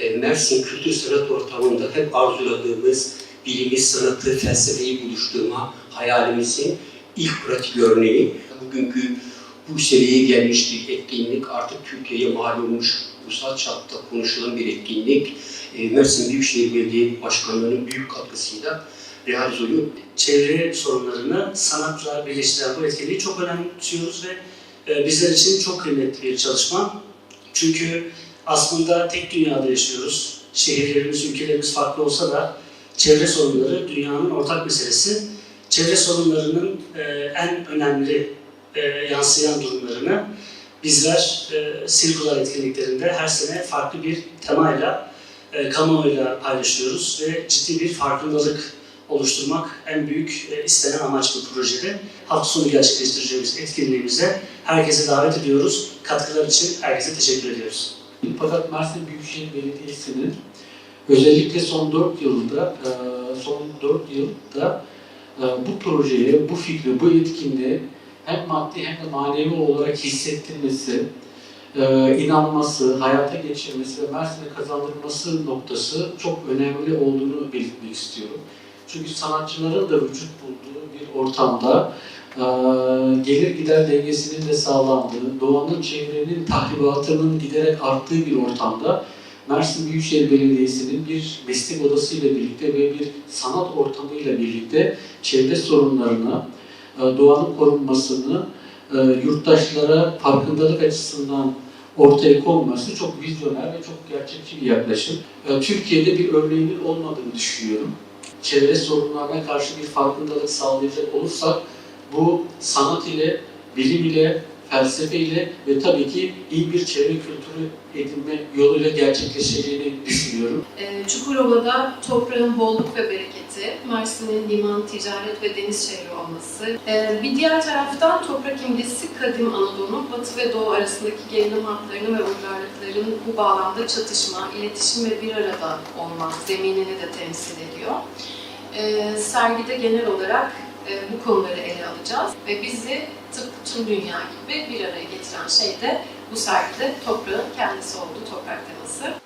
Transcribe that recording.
e, Mersin Kültür Sanat Ortamı'nda hep arzuladığımız bilimi, sanatı, felsefeyi buluşturma hayalimizin ilk pratik örneği. Bugünkü bu seviyeye gelmiş bir etkinlik artık Türkiye'ye mal olmuş, ulusal çapta konuşulan bir etkinlik. E, Mersin Büyükşehir Belediye Başkanlığı'nın büyük katkısıyla realize çevre sorunlarını sanatla birleştiren bu etkinliği çok önemsiyoruz ve e, bizler için çok kıymetli bir çalışma. Çünkü aslında tek dünyada yaşıyoruz. Şehirlerimiz, ülkelerimiz farklı olsa da çevre sorunları dünyanın ortak meselesi. Çevre sorunlarının e, en önemli e, yansıyan durumlarını bizler e, Sirkular etkinliklerinde her sene farklı bir temayla, e, kamuoyuyla paylaşıyoruz ve ciddi bir farkındalık oluşturmak en büyük e, istenen amaç bu projede. Hafta sonu gerçekleştireceğimiz etkinliğimize herkese davet ediyoruz. Katkılar için herkese teşekkür ediyoruz. Fakat Mersin Büyükşehir Belediyesi'nin özellikle son 4 yılda e, son 4 yılda bu projeye, bu fikri, bu etkinliği hem maddi hem de manevi olarak hissettirmesi, e, inanması, hayata geçirmesi ve Mersin'e kazandırması noktası çok önemli olduğunu belirtmek istiyorum. Çünkü sanatçıların da vücut bulduğu bir ortamda gelir gider dengesinin de sağlandığı, doğanın çevrenin tahribatının giderek arttığı bir ortamda Mersin Büyükşehir Belediyesi'nin bir meslek odasıyla birlikte ve bir sanat ortamıyla birlikte çevre sorunlarına, e, doğanın korunmasını yurttaşlara farkındalık açısından ortaya konması çok vizyoner ve çok gerçekçi bir yaklaşım. Türkiye'de bir örneğinin olmadığını düşünüyorum. Çevre sorunlarına karşı bir farkındalık sağlayacak olursak bu sanat ile, bilim ile, felsefe ile ve tabii ki iyi bir çevre kültürü edinme yoluyla gerçekleşeceğini düşünüyorum. Ee, Çukurova'da toprağın bolluk ve bereketi, Mersin'in liman, ticaret ve deniz şehri olması. Ee, Bir diğer taraftan toprak imgesi kadim Anadolu'nun batı ve doğu arasındaki gerilim hatlarını ve uygarlıkların bu bağlamda çatışma, iletişim ve bir arada olma zeminini de temsil ediyor. Ee, Sergide genel olarak bu konuları ele alacağız ve bizi tıpkı tüm dünya gibi bir araya getiren şey de bu sergide toprağın kendisi olduğu toprak teması.